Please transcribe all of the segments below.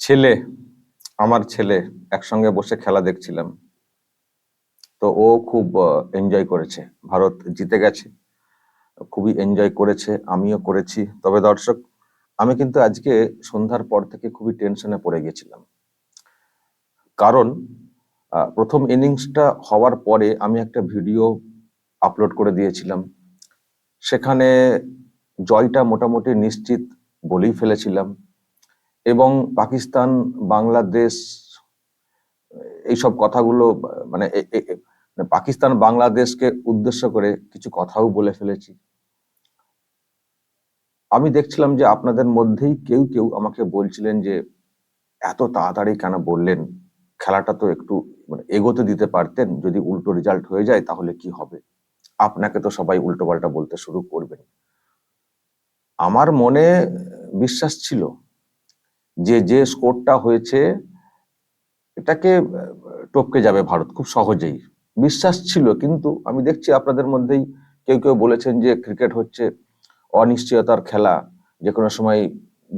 ছেলে, আমার ছেলে, একসঙ্গে বসে খেলা দেখছিলাম। তো ও খুব এনজয় করেছে। ভারত জিতে গেছে। খুবই এনজয় করেছে, আমিও করেছি। তবে দর্শক, আমি কিন্তু আজকে সন্ধ্যার পর থেকে খুবই টেনশনে পড়ে গেছিলাম। কারণ প্রথম ইনিংসটা হওয়ার পরে আমি একটা ভিডিও আপলোড করে দিয়েছিলাম। সেখানে জয়টা মোটামুটি নিশ্চিত বলেই ফেলেছিলাম। এবং পাকিস্তান, বাংলাদেশ, এইসব কথাগুলো মানে মানে পাকিস্তান, বাংলাদেশকে উদ্দেশ্য করে কিছু কথাও বলে ফেলেছি। আমি দেখছিলাম যে আপনাদের মধ্যেই কেউ কেউ আমাকে বলছিলেন যে, এত তাড়াতাড়ি কেন বললেন? খেলাটা তো একটু মানে এগোতে দিতে পারতেন। যদি উল্টো রেজাল্ট হয়ে যায় তাহলে কি হবে? আপনাকে তো সবাই উল্টো পাল্টা বলতে শুরু করবেন। আমার মনে বিশ্বাস ছিল যে যে স্কোরটা হয়েছে, এটাকে টপকে যাবে ভারত খুব সহজেই। বিশ্বাস ছিল, কিন্তু আমি দেখছি আপনাদের মধ্যেই কেউ কেউ বলেছেন যে, ক্রিকেট হচ্ছে অনিশ্চয়তার খেলা যে কোনো সময়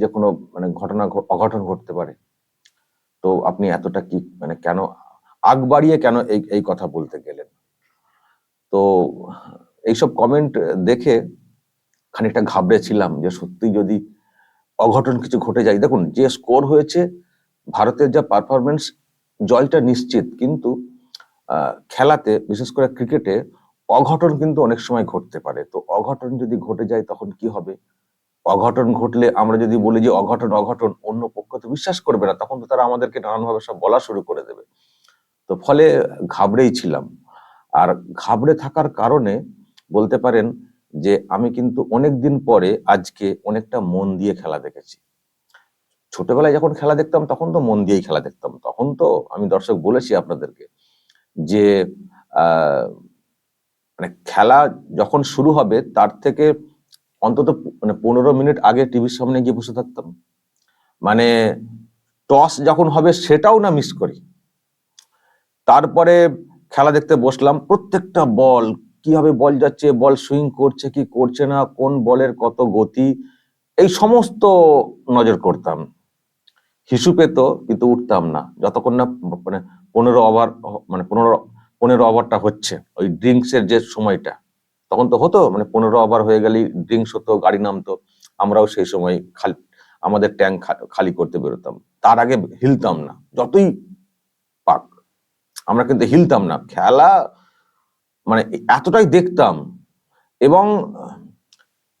যে কোনো মানে ঘটনা অঘটন ঘটতে পারে। তো আপনি এতটা কি মানে কেন আগ বাড়িয়ে কেন এই এই কথা বলতে গেলেন? তো এইসব কমেন্ট দেখে খানিকটা ঘাবড়েছিলাম যে সত্যি যদি অঘটন কিছু ঘটে যায়, দেখুন যে স্কোর হয়েছে, ভারতের যা পারফরমেন্স জয়টা নিশ্চিত। কিন্তু খেলাতে, বিশেষ করে ক্রিকেটে অঘটন কিন্তু অনেক সময় ঘটতে পারে। তো অঘটন যদি ঘটে যায় তখন কি হবে? অঘটন ঘটলে আমরা যদি বলি যে অঘটন অঘটন, অন্য পক্ষ তো বিশ্বাস করবে না, তখন তো তারা আমাদেরকে নানানভাবে সব বলা শুরু করে দেবে। তো ফলে ঘাবড়েই ছিলাম। আর ঘাবড়ে থাকার কারণে বলতে পারেন যে আমি কিন্তু অনেক দিন পরে আজকে অনেকটা মন দিয়ে খেলা দেখেছি। ছোটবেলায় যখন খেলা দেখতাম তখন তো মন দিয়েই খেলা দেখতাম। তখন তো আমি দর্শক বলেছি আপনাদেরকে যে মানে খেলা যখন শুরু হবে, তার থেকে অন্তত মানে পনেরো মিনিট আগে টিভির সামনে গিয়ে বসে থাকতাম। মানে টস যখন হবে সেটাও না মিস করি। তারপরে খেলা দেখতে বসলাম, প্রত্যেকটা বল, কীভাবে বল যাচ্ছে, বল সুইং করছে কি করছে না, কোন বলের কত গতি, এই সমস্ত নজর করতাম। হিসু পেত, কিন্তু উঠতাম না। যতক্ষণ না মানে পনেরো ওভার মানে পনেরো পনেরো ওভারটা হচ্ছে, ওই ড্রিঙ্কস এর যে সময়টা। তখন তো হতো মানে পনেরো ওভার হয়ে গেলেই ড্রিঙ্কস হতো, গাড়ি নামতো, আমরাও সেই সময় খালি আমাদের ট্যাঙ্ক খালি করতে বেরোতাম। তার আগে হিলতাম না, যতই পাক। আমরা কিন্তু হিলতাম না, খেলা মানে এতটাই দেখতাম। এবং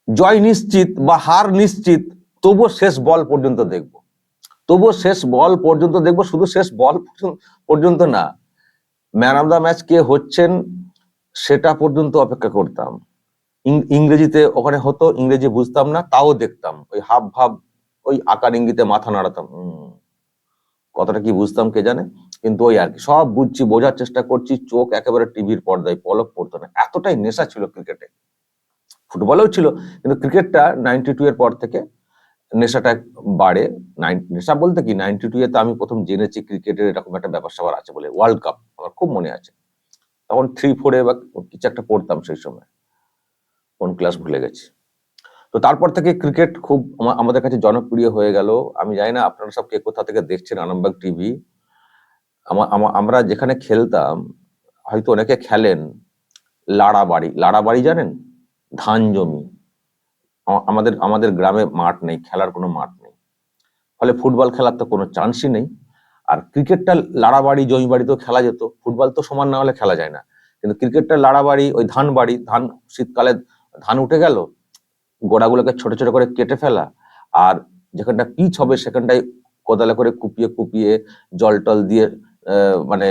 জয় নিশ্চিত বা হার নিশ্চিত, তবুও শেষ বল পর্যন্ত দেখব। তবুও শেষ বল পর্যন্ত দেখব, শুধু শেষ বল পর্যন্ত না ম্যান অফ দ্য ম্যাচ কে হচ্ছেন সেটা পর্যন্ত অপেক্ষা করতাম। ইংরেজিতে ওখানে হতো, ইংরেজি বুঝতাম না, তাও দেখতাম। ওই হাব ভাব, ওই আকার ইঙ্গিতে মাথা নাড়াতাম। কতটা কি বুঝতাম কে জানে? কিন্তু ওই আর কি, সব বুঝছি, বোঝার চেষ্টা করছি, চোখ একেবারে টিভির পর্দায়, পলক পড়তো না। এতটাই নেশা ছিল ক্রিকেটে। ফুটবলেও ছিল, কিন্তু ক্রিকেটটা নাইনটি টু এর পর থেকে নেশাটা বাড়ে। নেশা বলতে কি, নাইনটি টু এতে আমি প্রথম জেনেছি ক্রিকেটের এরকম একটা ব্যাপার স্যাপার আছে বলে, ওয়ার্ল্ড কাপ। আমার খুব মনে আছে। তখন থ্রি ফোরে বা কিছু একটা পড়তাম সেই সময়। কোন ক্লাস ভুলে গেছি। তো তারপর থেকে ক্রিকেট খুব আমাদের কাছে জনপ্রিয় হয়ে গেল। আমি জানি না আপনারা সব কে কোথা থেকে দেখছেন আরামবাগ টিভি আমরা যেখানে খেলতাম, হয়তো অনেকে খেলেন লাড়াবাড়ি। লাড়াবাড়ি জানেন? ধান জমি। আমাদের আমাদের গ্রামে মাঠ নেই, খেলার কোনো মাঠ নেই। ফলে ফুটবল খেলার তো কোনো চান্সই নেই। আর ক্রিকেটটা লাড়াবাড়ি জমি বাড়িতেও খেলা যেত। ফুটবল তো সমান না হলে খেলা যায় না। কিন্তু ক্রিকেটটা লাড়াবাড়ি, ওই ধান বাড়ি, ধান শীতকালে ধান উঠে গেল, গোড়াগুলোকে ছোট ছোট করে কেটে ফেলা, আর যেখানটা পিচ হবে সেখানটায় কোদালে করে কুপিয়ে কুপিয়ে জল টল দিয়ে মানে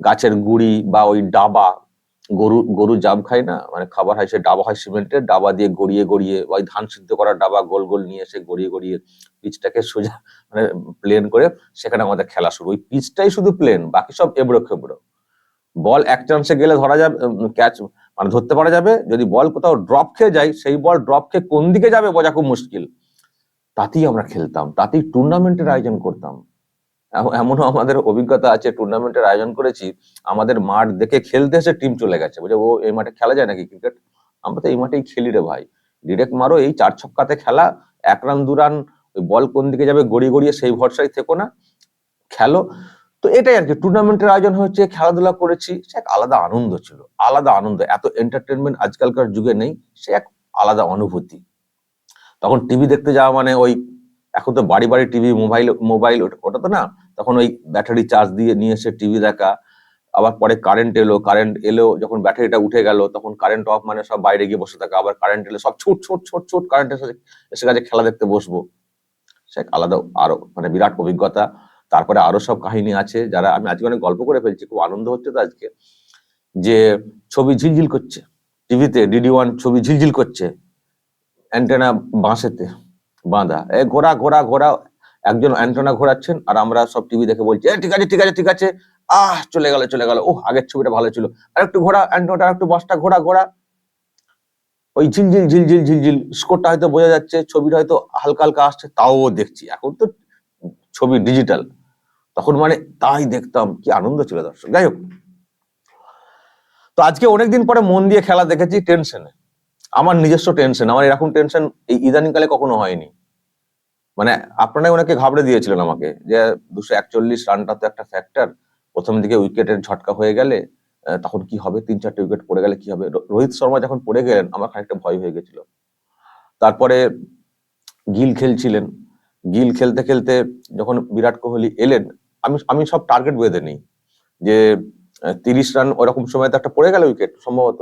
গাছের গুড়ি বা ওই ডাবা, গরু গরু জাব খায় না? মানে খাবার হয়, সে ডাবা হয় সিমেন্টের, ডাবা দিয়ে গড়িয়ে গড়িয়ে, ওই ধান সিদ্ধ করা ডাবা গোল গোল নিয়ে এসে গড়িয়ে গড়িয়ে পিচটাকে সোজা মানে প্লেন করে সেখানে আমাদের খেলা শুরু। ওই পিচটাই শুধু প্লেন বাকি সব এবড়ো খেবড়ো। বল এক চান্সে গেলে ধরা যাবে ক্যাচ মানে ধরতে পারা যাবে। যদি বল কোথাও ড্রপ খেয়ে যায়, সেই বল ড্রপ খেয়ে কোন দিকে যাবে বোঝা খুব মুশকিল। তাতেই আমরা খেলতাম, তাতেই টুর্নামেন্টের আয়োজন করতাম। এম- এমনও আমাদের অভিজ্ঞতা আছে টুর্নামেন্টের আয়োজন করেছি। আমাদের মাঠ দেখে খেলতে এসে টিম চলে গেছে। বুঝে ও এই মাঠে খেলা যায় নাকি ক্রিকেট আমরা তো এই মাঠেই খেলি রে ভাই। ডিরেক্ট মারো, এই চার ছক্কাতে খেলা, এক রান দু রান বল কোন দিকে যাবে, গড়িয়ে গড়িয়ে সেই ভরসায় থেকো না, খেলো। তো এটাই আর কি টুর্নামেন্টের আয়োজন হচ্ছে খেলাধুলা করেছি, সে এক আলাদা আনন্দ ছিল, আলাদা আনন্দ। এত এন্টারটেনমেন্ট আজকালকার যুগে নেই, সে এক আলাদা অনুভূতি। তখন টিভি দেখতে যাওয়া মানে ওই, এখন তো বাড়ি বাড়ি টিভি মোবাইল মোবাইল ওটা তো না, তখন ওই ব্যাটারি চার্জ দিয়ে নিয়ে এসে টিভি দেখা, আবার পরে কারেন্ট এলো কারেন্ট এলো যখন ব্যাটারিটা উঠে গেল, তখন কারেন্ট অফ মানে সব বাইরে গিয়ে বসে থাকা, আবার কারেন্ট এলে সব ছুট ছুট ছুট ছুট কারেন্ট এসে এসে গেছে খেলা দেখতে বসবো। সে আলাদা আরও মানে বিরাট অভিজ্ঞতা। তারপরে আরও সব কাহিনী আছে যারা আমি আজকে অনেক গল্প করে ফেলছি খুব আনন্দ হচ্ছে তো আজকে। যে ছবি ঝিলঝিল করছে টিভিতে ডিডি ওয়ান ছবি ঝিলঝিল করছে অ্যান্টেনা বাঁশেতে বাঁধা। এ ঘোরা ঘোরা ঘোরা একজন অ্যান্টেনা ঘোরাচ্ছেন আর আমরা সব টিভি দেখে বলছি "এ, ঠিক আছে ঠিক আছে ঠিক আছে। আহ চলে গেল চলে গেল। ও আগের ছবিটা ভালো ছিল। আর একটু ঘোরা অ্যান্টেনাটা একটু বাসটা ঘোরা ঘোরা ওই ঝিলঝিল ঝিলঝিল ঝিলঝিল স্কোরটা হয়তো বোঝা যাচ্ছে, ছবিটা হয়তো হালকা হালকা আসছে, তাও দেখছি। এখন তো ছবি ডিজিটাল তখন মানে তাই দেখতাম, কি আনন্দ ছিল দর্শক। যাই হোক। তো আজকে অনেকদিন পরে মন দিয়ে খেলা দেখেছি টেনশনে আমার নিজস্ব টেনশন আমার এরকম টেনশন এই ইদানিংকালে কখনো হয়নি। মানে আপনারাই ওনাকে ঘাবড়ে দিয়েছিলেন আমাকে যে দুশো একচল্লিশ রানটা তো একটা ফ্যাক্টর প্রথম দিকে উইকেটের ঝটকা হয়ে গেলে তখন কি হবে? তিন চারটে উইকেট পড়ে গেলে কি হবে? রোহিত শর্মা যখন পড়ে গেলেন, আমার খানিকটা ভয় হয়ে গেছিল তারপরে গিল খেলছিলেন। গিল খেলতে খেলতে যখন বিরাট কোহলি এলেন, আমি আমি সব টার্গেট বেঁধে নিই। যে তিরিশ রান ওরকম সময় তো একটা পড়ে গেল উইকেট সম্ভবত।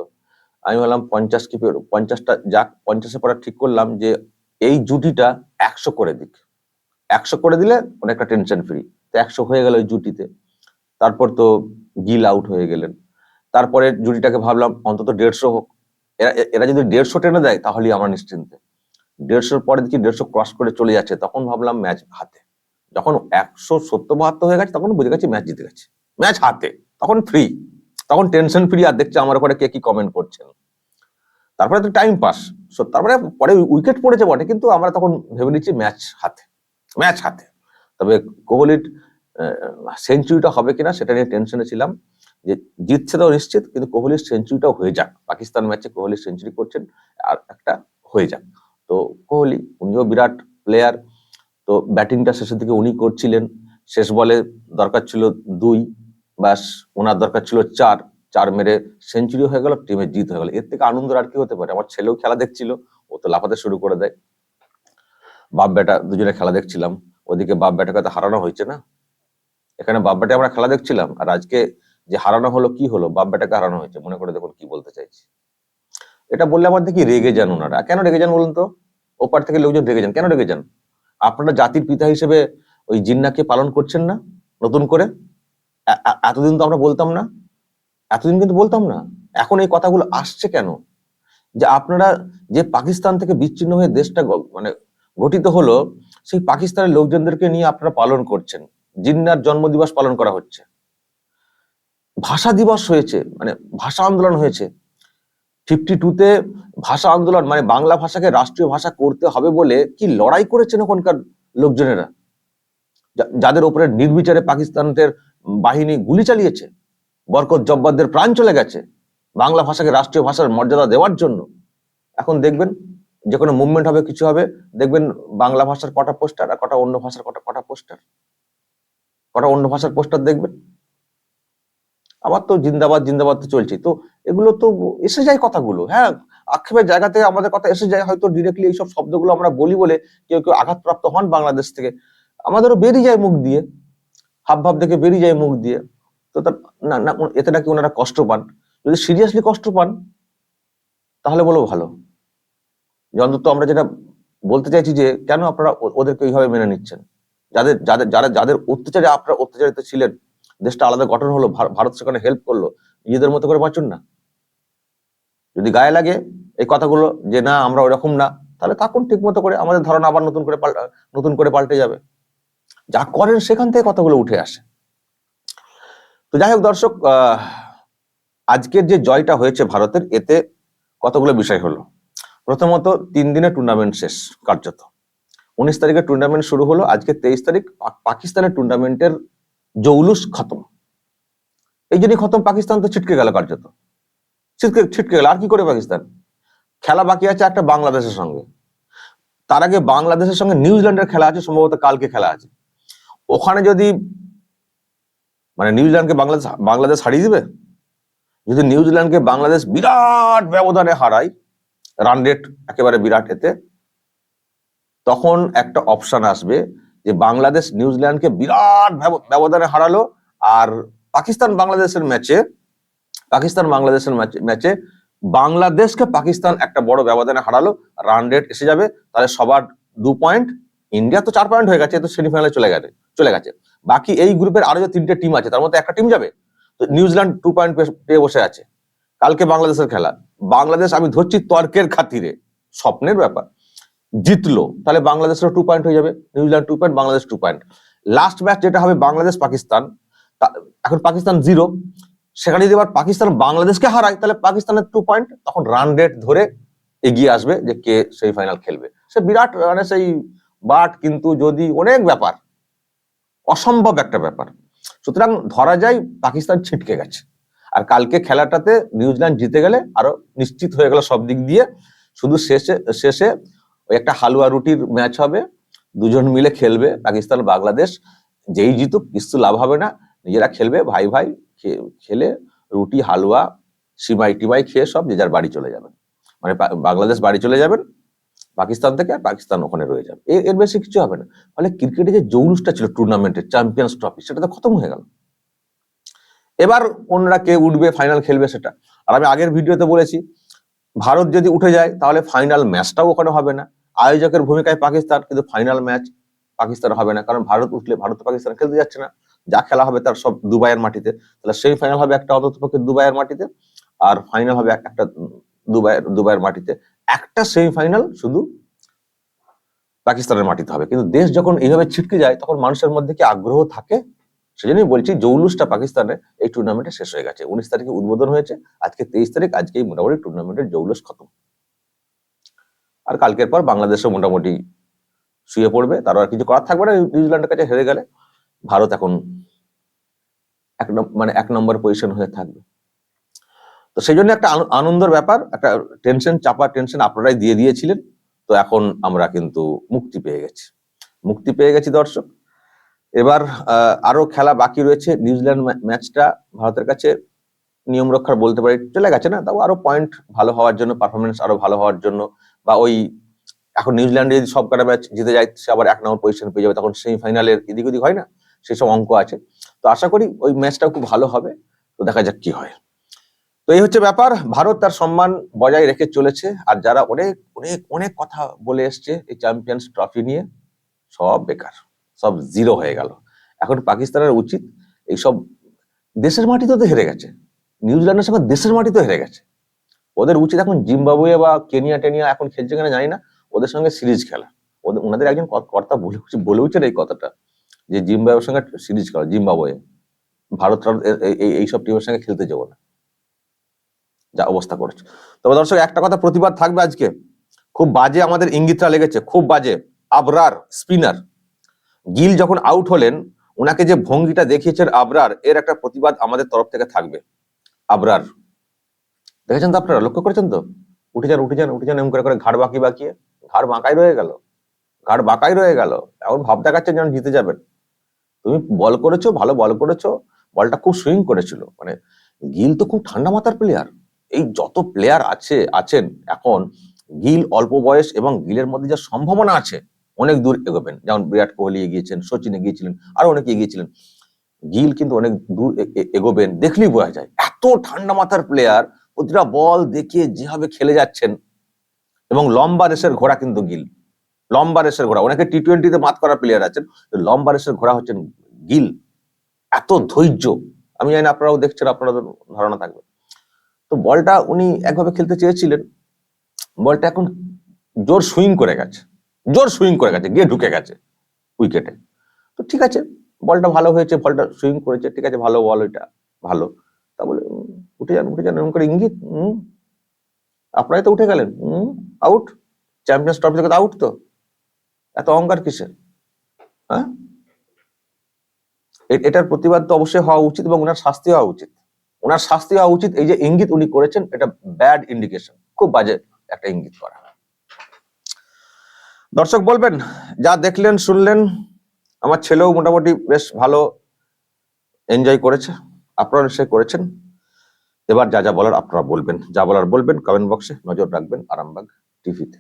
আমি বললাম, পঞ্চাশ কি পঞ্চাশটা যাক, পঞ্চাশে পরে ঠিক করলাম যে, এই জুটিটা একশো করে দিক। একশো করে দিলে অনেকটা টেনশন ফ্রি তো একশো হয়ে গেল ওই জুটিতে। তারপর তো গিল আউট হয়ে গেলেন। তারপরে জুটিটাকে ভাবলাম অন্তত দেড়শো হোক। এরা এরা যদি দেড়শো টেনে দেয়, তাহলেই আমার নিশ্চিন্তে। দেড়শোর পরে দেখি দেড়শো ক্রস করে চলে যাচ্ছে, তখন ভাবলাম ম্যাচ হাতে। যখন একশো সত্তর বাহাত্তর হয়ে গেছে, তখন বুঝে গেছি ম্যাচ জিতে গেছে। ম্যাচ হাতে, তখন ফ্রি তখন টেনশন ফ্রি আর দেখছে আমার উপরে কে কি কমেন্ট করছেন তারপরে তো টাইম পাস তারপরে পরে উইকেট পড়েছে বটে, কিন্তু আমরা তখন ভেবে নিচ্ছি ম্যাচ হাতে। ম্যাচ হাতে। তবে কোহলির সেঞ্চুরিটা হবে কিনা, সেটা নিয়ে টেনশনে ছিলাম। যে জিতছে তো নিশ্চিত, কিন্তু কোহলির সেঞ্চুরিটাও হয়ে যাক। পাকিস্তান ম্যাচে কোহলি সেঞ্চুরি করছেন, আর একটা হয়ে যাক। তো কোহলি, উনিও বিরাট প্লেয়ার তো ব্যাটিংটা শেষের দিকে উনি করছিলেন। শেষ বলে দরকার ছিল দুই, ব্যাস ওনার দরকার ছিল চার। চার মেরে সেঞ্চুরি হয়ে গেল টিমের জিত হয়ে গেল। এর থেকে আনন্দ আর কি হতে পারে? আমার ছেলেও খেলা দেখছিল, ও তো লাফাতে শুরু করে দেয়। বাপ বেটা দুজনে খেলা দেখছিলাম। ওদিকে বাপ বেটাকে তো হারানো হয়েছে না? এখানে বাপ বেটা আমরা খেলা দেখছিলাম, আর আজকে যে হারানো হলো, কি হলো, বাপ বেটাকে হারানো হয়েছে, মনে করে দেখুন কি বলতে চাইছি। এটা বললে আমার দেখি রেগে যান ওনারা কেন রেগে যান বলুন তো? ওপার থেকে লোকজন রেগে যান। কেন রেগে যান? আপনারা জাতির পিতা হিসেবে ওই জিন্নাকে পালন করছেন না? নতুন করে? এতদিন তো আমরা বলতাম না। এতদিন কিন্তু বলতাম না। এখন এই কথাগুলো আসছে কেন? যে আপনারা যে পাকিস্তান থেকে বিচ্ছিন্ন হয়ে দেশটা মানে গঠিত হলো, সেই পাকিস্তানের লোকজনদেরকে নিয়ে আপনারা পালন করছেন। জিন্নার জন্মদিবস পালন করা হচ্ছে। ভাষা দিবস হয়েছে মানে ভাষা আন্দোলন হয়েছে। ফিফটি টুতে ভাষা আন্দোলন মানে বাংলা ভাষাকে রাষ্ট্রীয় ভাষা করতে হবে বলে কি লড়াই করেছেন ওখানকার লোকজনেরা? যাদের উপরে নির্বিচারে পাকিস্তানের বাহিনী গুলি চালিয়েছে, বরকত জব্বারদের প্রাণ চলে গেছে বাংলা ভাষাকে রাষ্ট্রীয় ভাষার মর্যাদা দেওয়ার জন্য। এখন দেখবেন যে কোনো মুভমেন্ট হবে, কিছু হবে, দেখবেন বাংলা ভাষার কটা পোস্টার আর কটা অন্য ভাষার কটা কটা পোস্টার কটা অন্য ভাষার পোস্টার দেখবেন। আবার তো জিন্দাবাদ জিন্দাবাদ তো চলছে। তো এগুলো তো এসে যায় কথাগুলো। হ্যাঁ আক্ষেপের জায়গা থেকে আমাদের কথা এসে যায়, হয়তো ডিরেক্টলি এইসব শব্দগুলো আমরা বলি বলে কেউ কেউ আঘাতপ্রাপ্ত হন বাংলাদেশ থেকে। আমাদেরও বেরিয়ে যায় মুখ দিয়ে হাব ভাব দেখে বেরিয়ে যায় মুখ দিয়ে। তো তার না না, এতে নাকি ওনারা কষ্ট পান। যদি সিরিয়াসলি কষ্ট পান, তাহলে বলো ভালো। অন্তত আমরা যেটা বলতে চাইছি যে, কেন আপনারা ওদেরকে এইভাবে মেনে নিচ্ছেন? যাদের যাদের, যারা, যাদের অত্যাচারে আপনারা অত্যাচারিত ছিলেন দেশটা আলাদা গঠন হলো ভারত সেখানে হেল্প করল, নিজেদের মতো করে বাঁচুন না। যদি গায়ে লাগে এই কথাগুলো যে, না, আমরা ওরকম না, তাহলে থাকুন ঠিক মতো করে, আমাদের ধারণা আবার নতুন করে পাল্টা, নতুন করে পাল্টে যাবে। যা করেন সেখান থেকে কথাগুলো উঠে আসে। তো যাই হোক দর্শক আজকের যে জয়টা হয়েছে ভারতের, এতে কতগুলো বিষয় হলো? প্রথমত, তিন দিনের টুর্নামেন্ট শেষ কার্যত। উনিশ তারিখে টুর্নামেন্ট শুরু হলো, আজকে তেইশ তারিখ পাকিস্তানের টুর্নামেন্টের জৌলুস খতম। এই জন্যই খতম পাকিস্তান তো ছিটকে গেল কার্যত। ছিটকে ছিটকে গেল। আর কি করে পাকিস্তান? খেলা বাকি আছে একটা বাংলাদেশের সঙ্গে। তার আগে বাংলাদেশের সঙ্গে নিউজিল্যান্ডের খেলা আছে, সম্ভবত কালকে খেলা আছে। ওখানে যদি মানে নিউজিল্যান্ডকে বাংলাদেশ বাংলাদেশ হারিয়ে দিবে? যদি নিউজিল্যান্ডকে বাংলাদেশ বিরাট ব্যবধানে হারায় রান রেট একেবারে বিরাট এতে, তখন একটা অপশন আসবে যে বাংলাদেশ নিউজিল্যান্ডকে বিরাট ব্যব- ব্যবধানে হারালো আর পাকিস্তান বাংলাদেশের ম্যাচে পাকিস্তান বাংলাদেশের ম্যাচে বাংলাদেশকে পাকিস্তান একটা বড় ব্যবধানে হারালো রান রেট এসে যাবে, তাহলে সবার দু পয়েন্ট ইন্ডিয়া তো চার পয়েন্ট হয়ে গেছে তো সেমিফাইনালে চলে গেছে চলে গেছে। বাকি এই গ্রুপের আরও যে তিনটে টিম আছে, তার মধ্যে একটা টিম যাবে, তো নিউজিল্যান্ড টু পয়েন্ট পেয়ে বসে আছে। কালকে বাংলাদেশের খেলা, বাংলাদেশ আমি ধরছি তর্কের খাতিরে, স্বপ্নের ব্যাপার। জিতলো, তাহলে বাংলাদেশের টু পয়েন্ট হয়ে যাবে New Zealand two point Bangladesh two point last match যেটা হবে বাংলাদেশ পাকিস্তান এখন পাকিস্তান জিরো সেখানে যদি এবার পাকিস্তান বাংলাদেশকে হারায়, তাহলে পাকিস্তানের টু পয়েন্ট তখন রান রেট ধরে এগিয়ে আসবে যে কে সেই ফাইনাল খেলবে। সে বিরাট মানে সেই বাট কিন্তু যদি অনেক ব্যাপার, অসম্ভব একটা ব্যাপার। সুতরাং ধরা যায় পাকিস্তান ছিটকে গেছে। আর কালকে খেলাটাতে নিউজিল্যান্ড জিতে গেলে আরও নিশ্চিত হয়ে গেল সব দিক দিয়ে। শুধু শেষে শেষে ওই একটা হালুয়া রুটির ম্যাচ হবে। দুজন মিলে খেলবে পাকিস্তান, বাংলাদেশ। যেই জিতুক, কিছু লাভ হবে না। নিজেরা খেলবে, ভাই ভাই খেলে রুটি, হালুয়া, সিমাই টিমাই খেয়ে সব যে যার বাড়ি চলে যাবেন। মানে বাংলাদেশ বাড়ি চলে যাবেন, পাকিস্তান থেকে আর পাকিস্তান ওখানে রয়ে যাবে। এর বেশি কিছু হবে না। ফলে ক্রিকেটে যে জৌলুসটা ছিল টুর্নামেন্টের চ্যাম্পিয়ন্স ট্রফি সেটা তো খতম হয়ে গেল। এবার অন্যরা কে উঠবে ফাইনাল খেলবে সেটা। আর আমি আগের ভিডিওতে বলেছি, ভারত যদি উঠে যায়, তাহলে ফাইনাল ম্যাচটাও ওখানে হবে না। আয়োজকের ভূমিকায় পাকিস্তান, কিন্তু ফাইনাল ম্যাচ পাকিস্তান হবে না। কারণ ভারত উঠলে ভারত পাকিস্তান খেলতে যাচ্ছে না। যা খেলা হবে তার সব দুবাইয়ের মাটিতে। তাহলে সেমিফাইনাল হবে একটা অন্ততপক্ষে দুবাইয়ের মাটিতে আর ফাইনাল হবে একটা দুবাইয়ের দুবাইয়ের মাটিতে। একটা সেমিফাইনাল শুধু পাকিস্তানের মাটিতে হবে। কিন্তু দেশ যখন এইভাবে ছিটকে যায়, তখন মানুষের মধ্যে কি আগ্রহ থাকে? সেজন্যই বলছি, জৌলুসটা পাকিস্তানে এই টুর্নামেন্টে শেষ হয়ে গেছে। উনিশ তারিখে উদ্বোধন হয়েছে। আজকে তেইশ তারিখ, আজকেই মোটামুটি টুর্নামেন্টের জৌলুস খতম। আর কালকের পর বাংলাদেশও মোটামুটি শুয়ে পড়বে। তারও আর কিছু করার থাকবে না নিউজিল্যান্ডের কাছে হেরে গেলে ভারত এখন এক মানে এক নম্বর পজিশন হয়ে থাকবে। তো সেই জন্য একটা আন- আনন্দের ব্যাপার, একটা টেনশন চাপা টেনশন আপনারাই দিয়ে দিয়েছিলেন। তো এখন আমরা কিন্তু মুক্তি পেয়ে গেছি। মুক্তি পেয়ে গেছি দর্শক। এবার আরও খেলা বাকি রয়েছে। নিউজিল্যান্ড ম্যাচটা ভারতের কাছে নিয়ম রক্ষার বলতে পারি, চলে গেছে না? তাও আরও পয়েন্ট ভালো হওয়ার জন্য পারফরমেন্স আরও ভালো হওয়ার জন্য বা ওই এখন নিউজিল্যান্ডে যদি সব কটা ম্যাচ জিতে যায়, সে আবার এক নম্বর পজিশন পেয়ে যাবে। তখন সেমিফাইনালের এদিক ওদিক হয় না, সেসব অঙ্ক আছে। তো আশা করি ওই ম্যাচটাও খুব ভালো হবে। তো দেখা যাক কি হয়। তো এই হচ্ছে ব্যাপার। ভারত তার সম্মান বজায় রেখে চলেছে। আর যারা অনেক অনেক অনেক কথা বলে এসছে এই চ্যাম্পিয়ন্স ট্রফি নিয়ে, সব বেকার। সব জিরো হয়ে গেল। এখন পাকিস্তানের উচিত এইসব দেশের মাটিতে তো হেরে গেছে। নিউজিল্যান্ডের সঙ্গে দেশের মাটিতে হেরে গেছে। ওদের উচিত এখন জিম্বাবুয়ে বা কেনিয়া টেনিয়া এখন খেলছে কিনা জানি না, ওদের সঙ্গে সিরিজ খেলা। ওদের ওনাদের একজন কর্তা বলে বলেওছেন এই কথাটা, যে জিম্বাবুয়ের সঙ্গে সিরিজ খেলা, জিম্বাবুয়ে। ভারত এইসব টিমের সঙ্গে খেলতে যাব না। যা অবস্থা করেছে। তবে দর্শক, একটা কথা প্রতিবাদ থাকবে আজকে। খুব বাজে আমাদের ইঙ্গিতটা লেগেছে, খুব বাজে। আবরার, স্পিনার। গিল যখন আউট হলেন ওনাকে যে ভঙ্গিটা দেখিয়েছেন আবরার, এর একটা প্রতিবাদ আমাদের তরফ থেকে থাকবে। আবরার। দেখেছেন তো আপনারা? লক্ষ্য করেছেন তো? উঠে যান উঠে যান উঠে যান এমন করে করে ঘাড় বাঁকি বাঁকিয়ে। ঘাড় বাঁকাই রয়ে গেল। ঘাড় বাঁকাই রয়ে গেল। এখন ভাব দেখাচ্ছেন যেন জিতে যাবেন। তুমি বল করেছ, ভালো বল করেছ, বলটা খুব সুইং করেছিল। মানে গিল তো খুব ঠান্ডা মাথার প্লেয়ার এই যত প্লেয়ার আছে, আছেন এখন, গিল অল্প বয়স এবং গিলের মধ্যে যা সম্ভাবনা আছে, অনেক দূর এগোবেন। যেমন বিরাট কোহলি এগিয়েছেন সচিন এগিয়েছিলেন আরও অনেকে এগিয়েছিলেন গিল কিন্তু অনেক দূর এগোবেন, দেখলেই বোঝা যায়। এত ঠান্ডা মাথার প্লেয়ার প্রতিটা বল দেখিয়ে যেভাবে খেলে যাচ্ছেন, এবং লম্বা রেসের ঘোড়া কিন্তু গিল। লম্বা রেসের ঘোড়া। অনেকে টি টোয়েন্টিতে মাত করা প্লেয়ার আছেন, লম্বা রেসের ঘোড়া হচ্ছেন গিল। এত ধৈর্য। আমি জানি আপনারাও দেখছেন, আপনাদের ধারণা থাকবে। তো বলটা উনি একভাবে খেলতে চেয়েছিলেন। বলটা এখন জোর সুইং করে গেছে। জোর সুইং করে গেছে, গিয়ে ঢুকে গেছে উইকেটে। তো ঠিক আছে, বলটা ভালো হয়েছে, বলটা সুইং করেছে, ঠিক আছে, ভালো বল ওইটা, ভালো। তা বলে উঠে যান উঠে যান, এরকম করে ইঙ্গিত আপনারাই তো উঠে গেলেন আউট চ্যাম্পিয়ন্স ট্রফি থেকে আউট তো। এত অহংকার কিসের? হ্যাঁ? এটার প্রতিবাদ তো অবশ্যই হওয়া উচিত এবং ওনার শাস্তি হওয়া উচিত। ওনার শাস্তি হওয়া উচিত, এই যে ইঙ্গিত উনি করেছেন, এটা ব্যাড ইন্ডিকেশন খুব বাজে একটা ইঙ্গিত করা। দর্শক বলবেন, যা দেখলেন, শুনলেন, আমার ছেলেও মোটামুটি বেশ ভালো এনজয় করেছে। আপনারা সে করেছেন। এবার যা যা বলার আপনারা বলবেন, যা বলার বলবেন কমেন্ট বক্সে নজর রাখবেন আরামবাগ টিভিতে